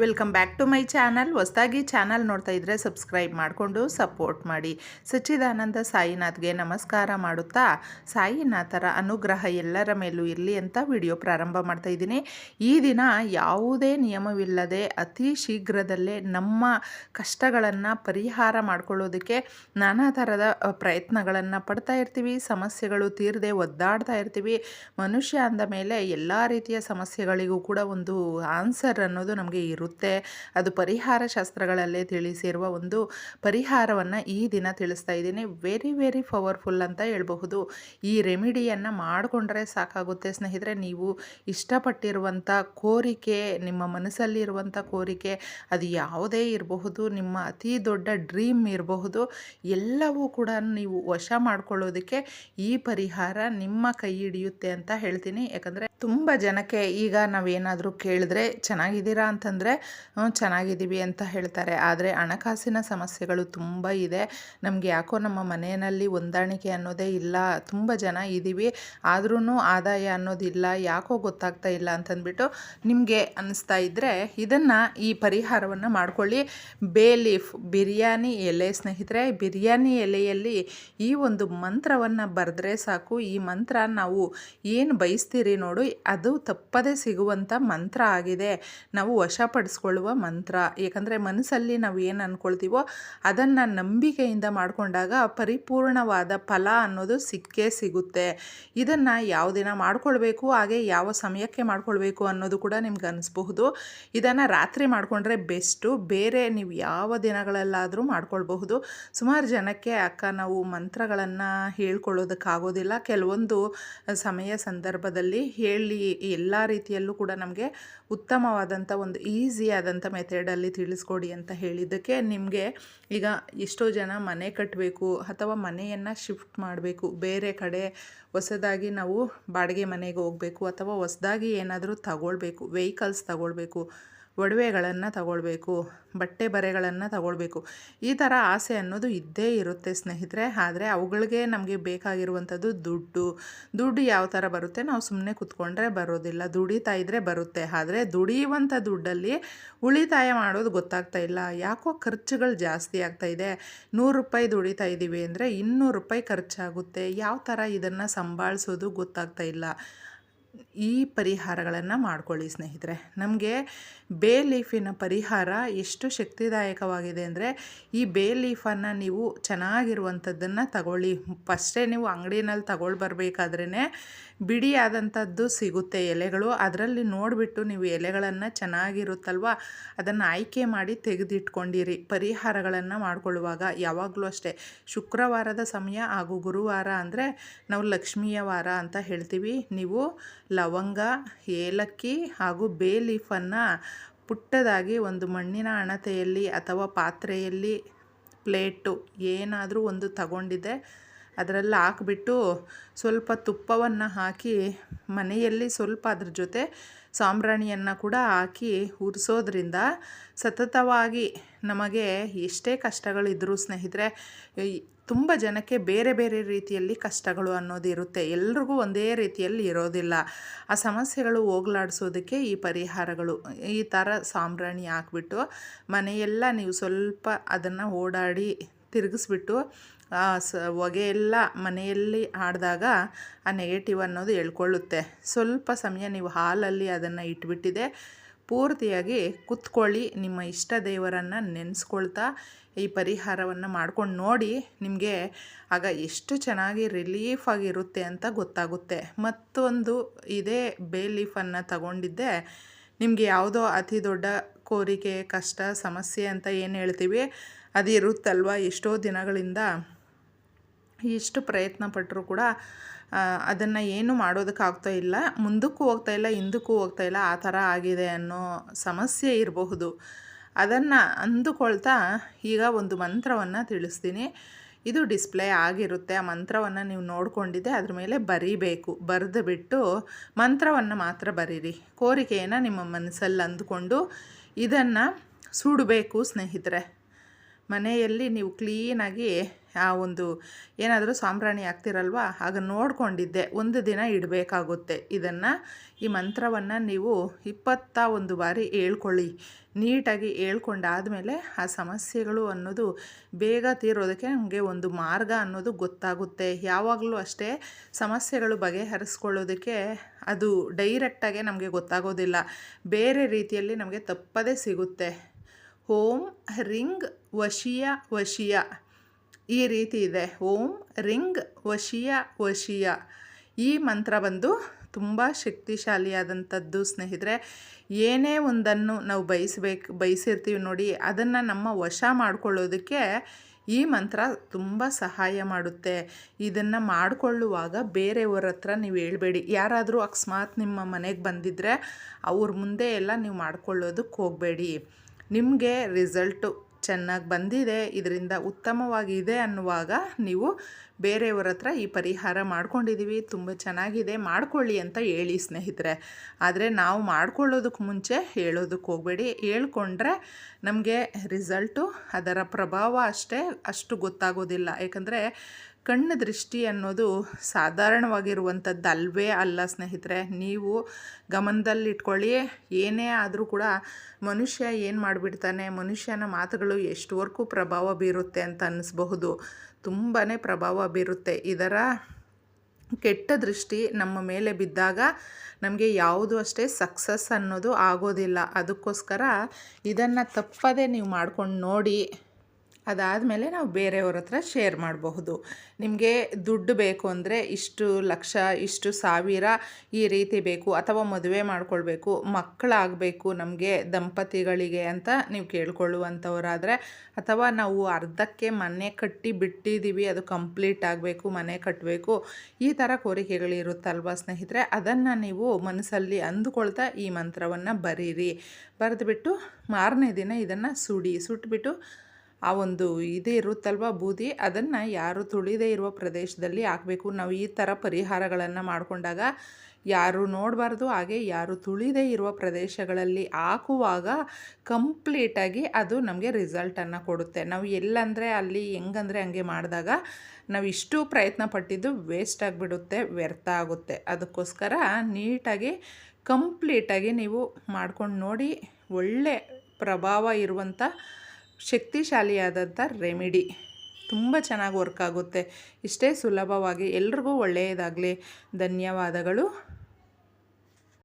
Welcome back to my channel. ಹೊಸದಾಗಿ channel ನೋಡ್ತಾ ಇದ್ದರೆ ಸಬ್ಸ್ಕ್ರೈಬ್ ಮಾಡಿಕೊಂಡು ಸಪೋರ್ಟ್ ಮಾಡಿ. ಸಚ್ಚಿದಾನಂದ ಸಾಯಿನಾಥ್ಗೆ ನಮಸ್ಕಾರ ಮಾಡುತ್ತಾ, ಸಾಯಿನಾಥರ ಅನುಗ್ರಹ ಎಲ್ಲರ ಮೇಲೂ ಇರಲಿ ಅಂತ ವಿಡಿಯೋ ಪ್ರಾರಂಭ ಮಾಡ್ತಾ ಇದ್ದೀನಿ. ಈ ದಿನ ಯಾವುದೇ ನಿಯಮವಿಲ್ಲದೆ ಅತಿ ಶೀಘ್ರದಲ್ಲೇ ನಮ್ಮ ಕಷ್ಟಗಳನ್ನು ಪರಿಹಾರ ಮಾಡಿಕೊಳ್ಳೋದಕ್ಕೆ ನಾನಾ ಥರದ ಪ್ರಯತ್ನಗಳನ್ನು ಪಡ್ತಾ ಇರ್ತೀವಿ. ಸಮಸ್ಯೆಗಳು ತೀರದೆ ಒದ್ದಾಡ್ತಾ ಇರ್ತೀವಿ. ಮನುಷ್ಯ ಅಂದ ಮೇಲೆ ಎಲ್ಲ ರೀತಿಯ ಸಮಸ್ಯೆಗಳಿಗೂ ಕೂಡ ಒಂದು ಆನ್ಸರ್ ಅನ್ನೋದು ನಮಗೆ ಇರುತ್ತೆ. ಅದು ಪರಿಹಾರ ಶಾಸ್ತ್ರಗಳಲ್ಲೇ ತಿಳಿಸಿರುವ ಒಂದು ಪರಿಹಾರವನ್ನು ಈ ದಿನ ತಿಳಿಸ್ತಾ ಇದ್ದೀನಿ. ವೆರಿ ವೆರಿ ಪವರ್ಫುಲ್ ಅಂತ ಹೇಳಬಹುದು. ಈ ರೆಮಿಡಿಯನ್ನು ಮಾಡಿಕೊಂಡ್ರೆ ಸಾಕಾಗುತ್ತೆ ಸ್ನೇಹಿತರೆ. ನೀವು ಇಷ್ಟಪಟ್ಟಿರುವಂಥ ಕೋರಿಕೆ, ನಿಮ್ಮ ಮನಸ್ಸಲ್ಲಿರುವಂಥ ಕೋರಿಕೆ, ಅದು ಯಾವುದೇ ಇರಬಹುದು, ನಿಮ್ಮ ಅತಿ ದೊಡ್ಡ ಡ್ರೀಮ್ ಇರಬಹುದು, ಎಲ್ಲವೂ ಕೂಡ ನೀವು ವಶ ಮಾಡ್ಕೊಳ್ಳೋದಕ್ಕೆ ಈ ಪರಿಹಾರ ನಿಮ್ಮ ಕೈ ಹಿಡಿಯುತ್ತೆ ಅಂತ ಹೇಳ್ತೀನಿ. ಯಾಕಂದರೆ ತುಂಬ ಜನಕ್ಕೆ ಈಗ ನಾವೇನಾದರೂ ಕೇಳಿದ್ರೆ, ಚೆನ್ನಾಗಿದ್ದೀರಾ? ಅಂತಂದರೆ ಹ್ಞೂ ಚೆನ್ನಾಗಿದ್ದೀವಿ ಅಂತ ಹೇಳ್ತಾರೆ. ಆದರೆ ಹಣಕಾಸಿನ ಸಮಸ್ಯೆಗಳು ತುಂಬ ಇದೆ. ನಮಗೆ ಯಾಕೋ ನಮ್ಮ ಮನೆಯಲ್ಲಿ ಹೊಂದಾಣಿಕೆ ಅನ್ನೋದೇ ಇಲ್ಲ. ತುಂಬ ಜನ ಇದ್ದೀವಿ ಆದ್ರೂ ಆದಾಯ ಅನ್ನೋದಿಲ್ಲ. ಯಾಕೋ ಗೊತ್ತಾಗ್ತಾ ಇಲ್ಲ ಅಂತಂದ್ಬಿಟ್ಟು ನಿಮಗೆ ಅನ್ನಿಸ್ತಾ ಇದ್ದರೆ ಇದನ್ನು ಈ ಪರಿಹಾರವನ್ನು ಮಾಡ್ಕೊಳ್ಳಿ. ಬೇ ಲೀಫ್, ಬಿರಿಯಾನಿ ಎಲೆ ಸ್ನೇಹಿತರೆ, ಬಿರಿಯಾನಿ ಎಲೆಯಲ್ಲಿ ಈ ಒಂದು ಮಂತ್ರವನ್ನು ಬರೆದ್ರೆ ಸಾಕು. ಈ ಮಂತ್ರ ನಾವು ಏನು ಬಯಸ್ತೀರಿ ನೋಡು. ಅದು ತಪ್ಪದೇ ಸಿಗುವಂಥ ಮಂತ್ರ ಆಗಿದೆ. ನಾವು ವಶಪಡಿಸ್ಕೊಳ್ಳುವ ಮಂತ್ರ. ಏಕೆಂದರೆ ಮನಸ್ಸಲ್ಲಿ ನಾವು ಏನು ಅಂದ್ಕೊಳ್ತೀವೋ ಅದನ್ನು ನಂಬಿಕೆಯಿಂದ ಮಾಡಿಕೊಂಡಾಗ ಪರಿಪೂರ್ಣವಾದ ಫಲ ಅನ್ನೋದು ಸಿಕ್ಕೇ ಸಿಗುತ್ತೆ. ಇದನ್ನು ಯಾವ ದಿನ ಮಾಡ್ಕೊಳ್ಬೇಕು, ಹಾಗೆ ಯಾವ ಸಮಯಕ್ಕೆ ಮಾಡ್ಕೊಳ್ಬೇಕು ಅನ್ನೋದು ಕೂಡ ನಿಮ್ಗೆ ಅನಿಸ್ಬಹುದು. ಇದನ್ನು ರಾತ್ರಿ ಮಾಡಿಕೊಂಡ್ರೆ ಬೆಸ್ಟು. ಬೇರೆ ನೀವು ಯಾವ ದಿನಗಳಲ್ಲಾದರೂ ಮಾಡ್ಕೊಳ್ಬಹುದು. ಸುಮಾರು ಜನಕ್ಕೆ ಅಕ್ಕ ನಾವು ಮಂತ್ರಗಳನ್ನು ಹೇಳ್ಕೊಳ್ಳೋದಕ್ಕಾಗೋದಿಲ್ಲ. ಕೆಲವೊಂದು ಸಮಯ ಸಂದರ್ಭದಲ್ಲಿ ಹೇಳಿ ಎಲ್ಲ ರೀತಿಯಲ್ಲೂ ಕೂಡ ನಮಗೆ ಉತ್ತಮವಾದಂಥ ಒಂದು ಈಸಿಯಾದಂಥ ಮೆಥಡಲ್ಲಿ ತಿಳಿಸ್ಕೊಡಿ ಅಂತ ಹೇಳಿದ್ದಕ್ಕೆ ನಿಮಗೆ ಈಗ ಎಷ್ಟೋ ಜನ ಮನೆ ಕಟ್ಟಬೇಕು ಅಥವಾ ಮನೆಯನ್ನು ಶಿಫ್ಟ್ ಮಾಡಬೇಕು. ಬೇರೆ ಕಡೆ ಹೊಸದಾಗಿ ನಾವು ಬಾಡಿಗೆ ಮನೆಗೆ ಹೋಗಬೇಕು ಅಥವಾ ಹೊಸದಾಗಿ ಏನಾದರೂ ತಗೊಳ್ಬೇಕು, ವೆಹಿಕಲ್ಸ್ ತಗೊಳ್ಬೇಕು. ಒಡವೆಗಳನ್ನು ತಗೊಳ್ಬೇಕು ಬಟ್ಟೆ ಬರೆಗಳನ್ನು ತಗೊಳ್ಬೇಕು. ಈ ಥರ ಆಸೆ ಅನ್ನೋದು ಇದ್ದೇ ಇರುತ್ತೆ ಸ್ನೇಹಿತರೆ. ಆದರೆ ಅವುಗಳಿಗೆ ನಮಗೆ ಬೇಕಾಗಿರುವಂಥದ್ದು ದುಡ್ಡು. ದುಡ್ಡು ಯಾವ ಥರ ಬರುತ್ತೆ ನಾವು ಸುಮ್ಮನೆ ಕುತ್ಕೊಂಡ್ರೆ ಬರೋದಿಲ್ಲ. ದುಡಿತಾ ಇದ್ದರೆ ಬರುತ್ತೆ. ಆದರೆ ದುಡಿಯುವಂಥ ದುಡ್ಡಲ್ಲಿ ಉಳಿತಾಯ ಮಾಡೋದು ಗೊತ್ತಾಗ್ತಾ ಇಲ್ಲ. ಯಾಕೋ ಖರ್ಚುಗಳು ಜಾಸ್ತಿ ಆಗ್ತಾ ಇದೆ. ನೂರು ರೂಪಾಯಿ ದುಡಿತಾ ಇದ್ದೀವಿ ಅಂದರೆ ಇನ್ನೂರು ರೂಪಾಯಿ ಖರ್ಚಾಗುತ್ತೆ. ಯಾವ ಥರ ಇದನ್ನು ಸಂಭಾಳಿಸೋದು ಗೊತ್ತಾಗ್ತಾ ಇಲ್ಲ. ಈ ಪರಿಹಾರಗಳನ್ನು ಮಾಡ್ಕೊಳ್ಳಿ ಸ್ನೇಹಿತರೆ. ನಮಗೆ ಬೇ ಲೀಫಿನ ಪರಿಹಾರ ಎಷ್ಟು ಶಕ್ತಿದಾಯಕವಾಗಿದೆ ಅಂದರೆ ಈ ಬೇ ಲೀಫನ್ನು ನೀವು ಚೆನ್ನಾಗಿರುವಂಥದ್ದನ್ನು ತಗೊಳ್ಳಿ. ಫಸ್ಟೇ ನೀವು ಅಂಗಡಿನಲ್ಲಿ ತಗೊಳ್ಳಿ ಬರಬೇಕಾದ್ರೇ ಬಿಡಿಯಾದಂಥದ್ದು ಸಿಗುತ್ತೆ ಎಲೆಗಳು. ಅದರಲ್ಲಿ ನೋಡಿಬಿಟ್ಟು ನೀವು ಎಲೆಗಳನ್ನು ಚೆನ್ನಾಗಿರುತ್ತಲ್ವ? ಅದನ್ನು ಆಯ್ಕೆ ಮಾಡಿ ತೆಗೆದಿಟ್ಕೊಂಡಿರಿ. ಪರಿಹಾರಗಳನ್ನು ಮಾಡಿಕೊಳ್ಳುವಾಗ ಯಾವಾಗಲೂ ಅಷ್ಟೇ. ಶುಕ್ರವಾರದ ಸಮಯ ಹಾಗೂ ಗುರುವಾರ ಅಂದರೆ ನಾವು ಲಕ್ಷ್ಮಿಯ ವಾರ ಅಂತ ಹೇಳ್ತೀವಿ. ನೀವು ಲವಂಗ, ಏಲಕ್ಕಿ ಹಾಗೂ ಬೇ ಲೀಫನ್ನು ಪುಟ್ಟದಾಗಿ ಒಂದು ಮಣ್ಣಿನ ಅಣತೆಯಲ್ಲಿ ಅಥವಾ ಪಾತ್ರೆಯಲ್ಲಿ, ಪ್ಲೇಟು ಏನಾದರೂ ಒಂದು ತಗೊಂಡಿದ್ದೆ ಅದರಲ್ಲಿ ಹಾಕ್ಬಿಟ್ಟು ಸ್ವಲ್ಪ ತುಪ್ಪವನ್ನು ಹಾಕಿ ಮನೆಯಲ್ಲಿ ಸ್ವಲ್ಪ ಅದ್ರ ಜೊತೆ ಸಾಂಬ್ರಾಣಿಯನ್ನು ಕೂಡ ಹಾಕಿ ಉರಿಸೋದ್ರಿಂದ ಸತತವಾಗಿ ನಮಗೆ ಎಷ್ಟೇ ಕಷ್ಟಗಳಿದ್ದರೂ ಸ್ನೇಹಿತರೆ ತುಂಬ ಜನಕ್ಕೆ ಬೇರೆ ಬೇರೆ ರೀತಿಯಲ್ಲಿ ಕಷ್ಟಗಳು ಅನ್ನೋದು ಇರುತ್ತೆ. ಎಲ್ರಿಗೂ ಒಂದೇ ರೀತಿಯಲ್ಲಿ ಇರೋದಿಲ್ಲ. ಆ ಸಮಸ್ಯೆಗಳು ಹೋಗ್ಲಾಡಿಸೋದಕ್ಕೆ ಈ ಪರಿಹಾರಗಳು, ಈ ಥರ ಸಾಂಬ್ರಾಣಿ ಹಾಕ್ಬಿಟ್ಟು ಮನೆಯೆಲ್ಲ ನೀವು ಸ್ವಲ್ಪ ಅದನ್ನು ಓಡಾಡಿ ತಿರುಗಿಸ್ಬಿಟ್ಟು ಸ ಹೊಗೆ ಎಲ್ಲ ಮನೆಯಲ್ಲಿ ಆಡಿದಾಗ ಆ ನೆಗೆಟಿವ್ ಅನ್ನೋದು ಎಳ್ಕೊಳ್ಳುತ್ತೆ ಸ್ವಲ್ಪ ಸಮಯ ನೀವು ಹಾಲಲ್ಲಿ ಅದನ್ನು ಇಟ್ಬಿಟ್ಟಿದೆ. ಪೂರ್ತಿಯಾಗಿ ಕುತ್ಕೊಳ್ಳಿ, ನಿಮ್ಮ ಇಷ್ಟ ದೇವರನ್ನು ನೆನೆಸ್ಕೊಳ್ತಾ ಈ ಪರಿಹಾರವನ್ನು ಮಾಡ್ಕೊಂಡು ನೋಡಿ ನಿಮಗೆ ಆಗ ಎಷ್ಟು ಚೆನ್ನಾಗಿ ರಿಲೀಫ್ ಆಗಿರುತ್ತೆ ಅಂತ ಗೊತ್ತಾಗುತ್ತೆ. ಮತ್ತೊಂದು ಇದೇ ಬೇ ಲೀಫನ್ನು ತಗೊಂಡಿದ್ದೆ. ನಿಮಗೆ ಯಾವುದೋ ಅತಿ ದೊಡ್ಡ ಕೋರಿಕೆ, ಕಷ್ಟ, ಸಮಸ್ಯೆ ಅಂತ ಏನು ಹೇಳ್ತೀವಿ? ಅದು ಇರುತ್ತಲ್ವ ಎಷ್ಟೋ ದಿನಗಳಿಂದ ಎಷ್ಟು ಪ್ರಯತ್ನ ಪಟ್ಟರೂ ಕೂಡ ಅದನ್ನು ಏನು ಮಾಡೋದಕ್ಕಾಗ್ತಾ ಇಲ್ಲ. ಮುಂದಕ್ಕೂ ಹೋಗ್ತಾ ಇಲ್ಲ, ಹಿಂದಕ್ಕೂ ಹೋಗ್ತಾ ಇಲ್ಲ, ಆ ಥರ ಆಗಿದೆ ಅನ್ನೋ ಸಮಸ್ಯೆ ಇರಬಹುದು. ಅದನ್ನು ಅಂದುಕೊಳ್ತಾ ಈಗ ಒಂದು ಮಂತ್ರವನ್ನು ತಿಳಿಸ್ತೀನಿ. ಇದು ಡಿಸ್ಪ್ಲೇ ಆಗಿರುತ್ತೆ. ಆ ಮಂತ್ರವನ್ನು ನೀವು ನೋಡಿಕೊಂಡಿದ್ದೆ, ಅದ್ರ ಮೇಲೆ ಬರೀಬೇಕು. ಬರೆದು ಬಿಟ್ಟು ಮಂತ್ರವನ್ನು ಮಾತ್ರ ಬರೀರಿ. ಕೋರಿಕೆಯನ್ನು ನಿಮ್ಮ ಮನಸ್ಸಲ್ಲಿ ಅಂದುಕೊಂಡು ಇದನ್ನು ಸುಡಬೇಕು ಸ್ನೇಹಿತರೆ. ಮನೆಯಲ್ಲಿ ನೀವು ಕ್ಲೀನಾಗಿ ಆ ಒಂದು ಏನಾದರೂ ಸಾಂಬ್ರಾಣಿ ಆಗ್ತಿರಲ್ವಾ? ಆಗ ನೋಡಿಕೊಂಡಿದ್ದೆ. ಒಂದು ದಿನ ಇಡಬೇಕಾಗುತ್ತೆ. ಇದನ್ನು ಈ ಮಂತ್ರವನ್ನು ನೀವು ಇಪ್ಪತ್ತ ಒಂದು ಬಾರಿ ಹೇಳ್ಕೊಳ್ಳಿ. ನೀಟಾಗಿ ಹೇಳ್ಕೊಂಡಾದಮೇಲೆ ಆ ಸಮಸ್ಯೆಗಳು ಅನ್ನೋದು ಬೇಗ ತೀರೋದಕ್ಕೆ ನಮಗೆ ಒಂದು ಮಾರ್ಗ ಅನ್ನೋದು ಗೊತ್ತಾಗುತ್ತೆ. ಯಾವಾಗಲೂ ಅಷ್ಟೇ ಸಮಸ್ಯೆಗಳು ಬಗೆಹರಿಸ್ಕೊಳ್ಳೋದಕ್ಕೆ ಅದು ಡೈರೆಕ್ಟಾಗೆ ನಮಗೆ ಗೊತ್ತಾಗೋದಿಲ್ಲ. ಬೇರೆ ರೀತಿಯಲ್ಲಿ ನಮಗೆ ತಪ್ಪದೇ ಸಿಗುತ್ತೆ. ಓಂ ರಿಂಗ್ ವಶಿಯ ವಶಿಯ. ಈ ರೀತಿ ಇದೆ. ಓಂ ರಿಂಗ್ ವಶಿಯ ವಶಿಯ. ಈ ಮಂತ್ರ ಬಂದು ತುಂಬ ಶಕ್ತಿಶಾಲಿಯಾದಂಥದ್ದು ಸ್ನೇಹಿತರೆ. ಏನೇ ಒಂದನ್ನು ನಾವು ಬಯಸ್ಬೇಕು, ಬಯಸಿರ್ತೀವಿ ನೋಡಿ, ಅದನ್ನು ನಮ್ಮ ವಶ ಮಾಡಿಕೊಳ್ಳೋದಕ್ಕೆ ಈ ಮಂತ್ರ ತುಂಬ ಸಹಾಯ ಮಾಡುತ್ತೆ. ಇದನ್ನು ಮಾಡಿಕೊಳ್ಳುವಾಗ ಬೇರೆಯವ್ರ ಹತ್ರ ನೀವು ಹೇಳ್ಬೇಡಿ. ಯಾರಾದರೂ ಅಕಸ್ಮಾತ್ ನಿಮ್ಮ ಮನೆಗೆ ಬಂದಿದ್ದರೆ ಅವ್ರ ಮುಂದೆ ಎಲ್ಲ ನೀವು ಮಾಡ್ಕೊಳ್ಳೋದಕ್ಕೆ ಹೋಗಬೇಡಿ. ನಿಮಗೆ ರಿಸಲ್ಟು ಚೆನ್ನಾಗಿ ಬಂದಿದೆ, ಇದರಿಂದ ಉತ್ತಮವಾಗಿದೆ ಅನ್ನುವಾಗ ನೀವು ಬೇರೆಯವ್ರ ಹತ್ರ ಈ ಪರಿಹಾರ ಮಾಡ್ಕೊಂಡಿದ್ದೀವಿ ತುಂಬ ಚೆನ್ನಾಗಿದೆ, ಮಾಡ್ಕೊಳ್ಳಿ ಅಂತ ಹೇಳಿ ಸ್ನೇಹಿತರೆ. ಆದರೆ ನಾವು ಮಾಡ್ಕೊಳ್ಳೋದಕ್ಕೆ ಮುಂಚೆ ಹೇಳೋದಕ್ಕೆ ಹೋಗಬೇಡಿ. ಹೇಳ್ಕೊಂಡ್ರೆ ನಮಗೆ ರಿಸಲ್ಟು ಅದರ ಪ್ರಭಾವ ಅಷ್ಟೇ, ಅಷ್ಟು ಗೊತ್ತಾಗೋದಿಲ್ಲ. ಯಾಕಂದರೆ ಕಣ್ಣು ದೃಷ್ಟಿ ಅನ್ನೋದು ಸಾಧಾರಣವಾಗಿರುವಂಥದ್ದು ಅಲ್ವೇ ಅಲ್ಲ ಸ್ನೇಹಿತರೆ. ನೀವು ಗಮನದಲ್ಲಿಟ್ಕೊಳ್ಳಿ, ಏನೇ ಆದರೂ ಕೂಡ ಮನುಷ್ಯ ಏನು ಮಾಡಿಬಿಡ್ತಾನೆ, ಮನುಷ್ಯನ ಮಾತುಗಳು ಎಷ್ಟುವರೆಗೂ ಪ್ರಭಾವ ಬೀರುತ್ತೆ ಅಂತ ಅನ್ನಿಸ್ಬಹುದು. ತುಂಬಾ ಪ್ರಭಾವ ಬೀರುತ್ತೆ. ಇದರ ಕೆಟ್ಟ ದೃಷ್ಟಿ ನಮ್ಮ ಮೇಲೆ ಬಿದ್ದಾಗ ನಮಗೆ ಯಾವುದು ಅಷ್ಟೇ ಸಕ್ಸಸ್ ಅನ್ನೋದು ಆಗೋದಿಲ್ಲ. ಅದಕ್ಕೋಸ್ಕರ ಇದನ್ನು ತಪ್ಪದೇ ನೀವು ಮಾಡ್ಕೊಂಡು ನೋಡಿ ಅದಾದಮೇಲೆ ನಾವು ಬೇರೆಯವ್ರ ಹತ್ರ ಶೇರ್ ಮಾಡಬಹುದು. ನಿಮಗೆ ದುಡ್ಡು ಬೇಕು ಅಂದರೆ ಇಷ್ಟು ಲಕ್ಷ, ಇಷ್ಟು ಸಾವಿರ ಈ ರೀತಿ ಬೇಕು ಅಥವಾ ಮದುವೆ ಮಾಡಿಕೊಳ್ಬೇಕು, ಮಕ್ಕಳಾಗಬೇಕು ನಮಗೆ ದಂಪತಿಗಳಿಗೆ ಅಂತ ನೀವು ಕೇಳ್ಕೊಳ್ಳುವಂಥವರಾದರೆ ಅಥವಾ ನಾವು ಅರ್ಧಕ್ಕೆ ಮನೆ ಕಟ್ಟಿ ಬಿಟ್ಟಿದ್ದೀವಿ, ಅದು ಕಂಪ್ಲೀಟ್ ಆಗಬೇಕು, ಮನೆ ಕಟ್ಟಬೇಕು ಈ ಥರ ಕೋರಿಕೆಗಳಿರುತ್ತಲ್ವ ಸ್ನೇಹಿತರೆ? ಅದನ್ನು ನೀವು ಮನಸ್ಸಲ್ಲಿ ಅಂದುಕೊಳ್ತಾ ಈ ಮಂತ್ರವನ್ನು ಬರೀರಿ. ಬರೆದುಬಿಟ್ಟು ಮಾರನೇ ದಿನ ಇದನ್ನು ಸುಡಿ, ಸುಟ್ಬಿಟ್ಟು ಆ ಒಂದು ಇದು ಇರುತ್ತಲ್ವ ಬೂದಿ? ಅದನ್ನು ಯಾರು ತುಳಿದೇ ಇರುವ ಪ್ರದೇಶದಲ್ಲಿ ಹಾಕಬೇಕು. ನಾವು ಈ ಥರ ಪರಿಹಾರಗಳನ್ನು ಮಾಡಿಕೊಂಡಾಗ ಯಾರು ನೋಡಬಾರ್ದು, ಹಾಗೆ ಯಾರು ತುಳಿದೇ ಇರುವ ಪ್ರದೇಶಗಳಲ್ಲಿ ಹಾಕುವಾಗ ಕಂಪ್ಲೀಟಾಗಿ ಅದು ನಮಗೆ ರಿಸಲ್ಟನ್ನು ಕೊಡುತ್ತೆ. ನಾವು ಎಲ್ಲಂದರೆ ಅಲ್ಲಿ ಹೆಂಗಂದರೆ ಹಂಗೆ ಮಾಡಿದಾಗ ನಾವು ಇಷ್ಟು ಪ್ರಯತ್ನ ಪಟ್ಟಿದ್ದು ವೇಸ್ಟ್ ಆಗಿಬಿಡುತ್ತೆ, ವ್ಯರ್ಥ ಆಗುತ್ತೆ. ಅದಕ್ಕೋಸ್ಕರ ನೀಟಾಗಿ ಕಂಪ್ಲೀಟಾಗಿ ನೀವು ಮಾಡ್ಕೊಂಡು ನೋಡಿ ಒಳ್ಳೆ ಪ್ರಭಾವ ಇರುವಂಥ ಶಕ್ತಿಶಾಲಿಯಾದಂಥ ರೆಮಿಡಿ. ತುಂಬ ಚೆನ್ನಾಗಿ ವರ್ಕ್ ಆಗುತ್ತೆ. ಇಷ್ಟೇ ಸುಲಭವಾಗಿ ಎಲ್ರಿಗೂ ಒಳ್ಳೆಯದಾಗಲಿ. ಧನ್ಯವಾದಗಳು.